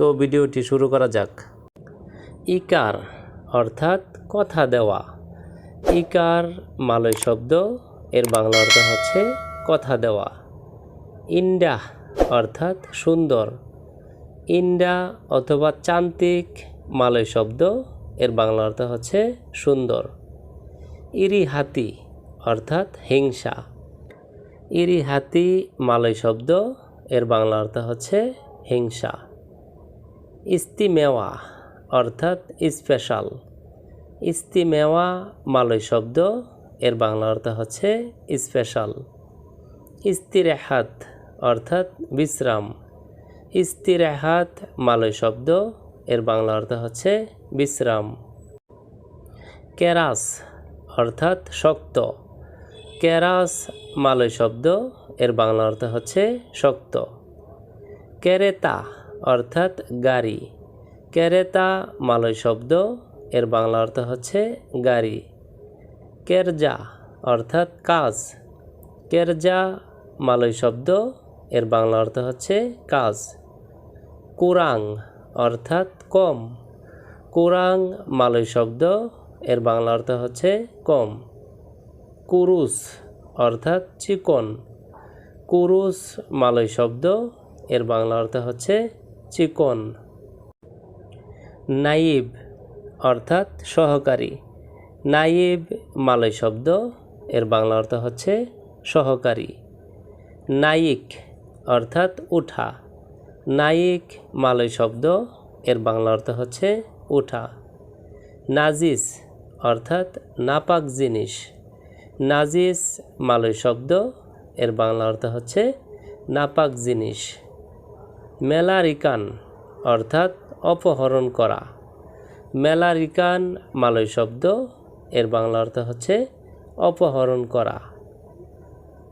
তো ভিডিওটি শুরু করা যাক। ইকার অর্থাৎ কথা দেওয়া। ইকার মালয় শব্দ, এর বাংলা অর্থ হচ্ছে কথা দেওয়া। ইন্ডা অর্থাৎ সুন্দর। ইন্ডা অথবা চান্তিক মালয় শব্দ, এর বাংলা অর্থ হচ্ছে সুন্দর। ইরি হাতি অর্থাৎ হিংসা। ইরি হাতি মালয় শব্দ, এর বাংলা অর্থ হচ্ছে হিংসা। ইস্তিমেওয়া অর্থাৎ স্পেশাল ইস্তিমেওয়া মালয় শব্দ, এর বাংলা অর্থ হচ্ছে স্পেশাল ইস্তিরেহাত অর্থাৎ বিশ্রাম। ইস্তিরেহাত মালয় শব্দ, এর বাংলা অর্থ হচ্ছে বিশ্রাম। কেরাস অর্থাৎ শক্ত। কেরাস মালয় শব্দ, এর বাংলা অর্থ হচ্ছে শক্ত। কেরেতা অর্থাৎ গাড়ি। কেরেতা মালয় শব্দ, এর বাংলা অর্থ হচ্ছে গাড়ি। কেরজা অর্থাৎ কাজ। কেরজা মালয় শব্দ, এর বাংলা অর্থ হচ্ছে কাজ। কুরাং অর্থাৎ কম। কুরাং মালয় শব্দ, এর বাংলা অর্থ হচ্ছে কম। কুরুস অর্থাৎ চিকন। কুরুস মালয় শব্দ, এর বাংলা অর্থ হচ্ছে চিকন। নাইব অর্থাৎ সহকারী। নাইব মালয় শব্দ, এর বাংলা অর্থ হচ্ছে সহকারী। নাইক অর্থাৎ উঠা। নাইক মালয় শব্দ, এর বাংলা অর্থ হচ্ছে উঠা। নাজিস অর্থাৎ নাপাক জিনিস। নাজিস মালয় শব্দ, এর বাংলা অর্থ হচ্ছে নাপাক জিনিস। মেলারিকান, অর্থাৎ অপহরণ করা। মেলারিকান মালয় শব্দ, এর বাংলা অর্থ হচ্ছে অপহরণ করা।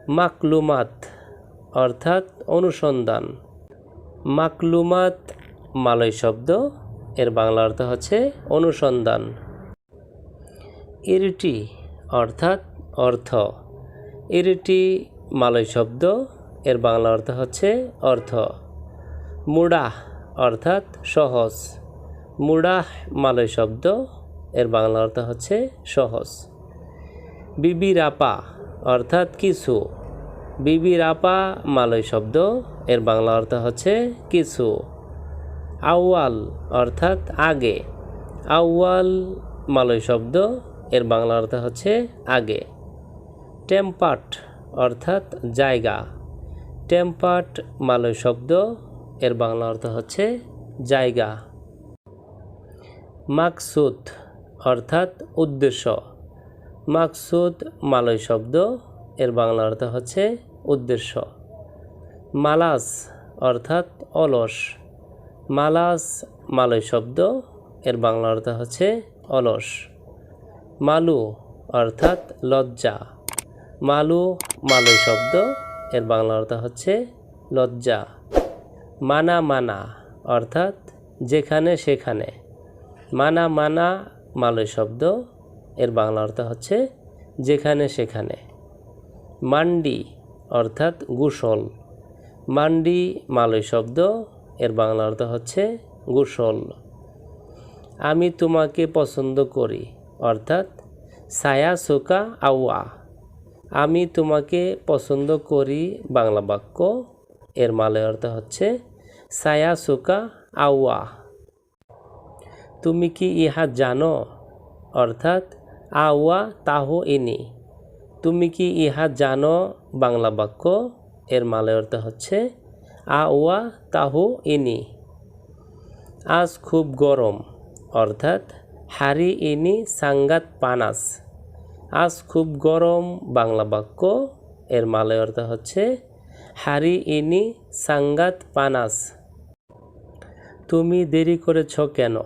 মাকলুমাত, অর্থাৎ অনুসন্ধান। মাকলুমাত মালয় শব্দ, এর বাংলা অর্থ হচ্ছে অনুসন্ধান। ইরিটি, অর্থাৎ অর্থ। ইরিটি মালয় শব্দ, এর বাংলা অর্থ হচ্ছে অর্থ। মুডাহ অর্থাৎ সহজ। মুডাহ মালয় শব্দ, এর বাংলা অর্থ হচ্ছে সহজ। বিবিরাপা অর্থাৎ কিছু। বিবিরাপা মালয় শব্দ, এর বাংলা অর্থ হচ্ছে কিছু। আউয়াল অর্থাৎ আগে। আউয়াল মালয় শব্দ, এর বাংলা অর্থ হচ্ছে আগে। টেম্পাট অর্থাৎ জায়গা। টেম্পাট মালয় শব্দ এর বাংলা অর্থ হচ্ছে জায়গা। মাকসুদ অর্থাৎ উদ্দেশ্য। মাকসুদ মালয় শব্দ, এর বাংলা অর্থ হচ্ছে উদ্দেশ্য। মালাস অর্থাৎ অলস। মালাস মালয় শব্দ, এর বাংলা অর্থ হচ্ছে অলস। মালু অর্থাৎ লজ্জা। মালু মালয় শব্দ, এর বাংলা অর্থ হচ্ছে লজ্জা। মানা মানা, অর্থাৎ যেখানে সেখানে। মানা মানা মালয় শব্দ, এর বাংলা অর্থ হচ্ছে যেখানে সেখানে। মান্ডি, অর্থাৎ গুসল। মান্ডি মালয় শব্দ, এর বাংলা অর্থ হচ্ছে গুসল। আমি তোমাকে পছন্দ করি, অর্থাৎ সায়া সোকা আউয়া। আমি তোমাকে পছন্দ করি বাংলা বাক্য, এর মালয় অর্থ হচ্ছে সায়া সুকা আউয়া। তুমি কি ইহা জানো? অর্থাৎ আওয়া তাহো ইনি। তুমি কি ইহা জানো? বাংলা বাক্য, এর মালয় অর্থ হচ্ছে আওয়া তাহো ইনি। আজ খুব গরম, অর্থাৎ, হারি ইনি সাঙ্গাত পানাস। আজ খুব গরম, বাংলা বাক্য, এর মালয় অর্থ হচ্ছে, হারি ইনি সাঙ্গাত পানাস। তুমি দেরি করেছ কেন?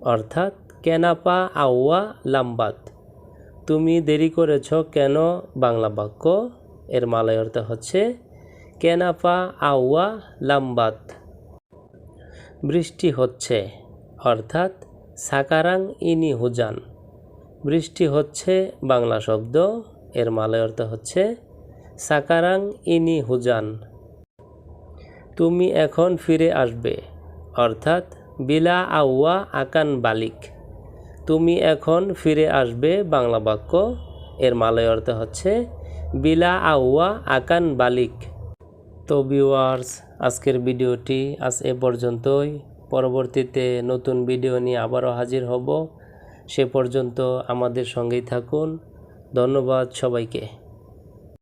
অর্থাৎ, কেনাপা আউয়া লাম্বাত। তুমি দেরি করেছ কেন বাংলা বাক্য? এর মালয় অর্থ হচ্ছে, কেনাপা আউয়া লাম্বাত। বৃষ্টি হচ্ছে, অর্থাৎ, সাকারাং ইনি হুজান। বৃষ্টি হচ্ছে, বাংলা শব্দ, এর মালয় অর্থ হচ্ছে, সাকারাং ইনি হুজান। তুমি এখন ফিরে আসবে। অর্থাৎ বিলা আউয়া আকান বালিক। তুমি এখন ফিরে আসবে বাংলা বাক্য। এর মালয় অর্থ হচ্ছে বিলা আউয়া আকান বালিক। তো ভিউয়ার্স, আজকের ভিডিওটি আজ এ পর্যন্তই। পরবর্তীতে নতুন ভিডিও নিয়ে আবারও হাজির হব। সে পর্যন্ত আমাদের সঙ্গেই থাকুন। ধন্যবাদ সবাইকে।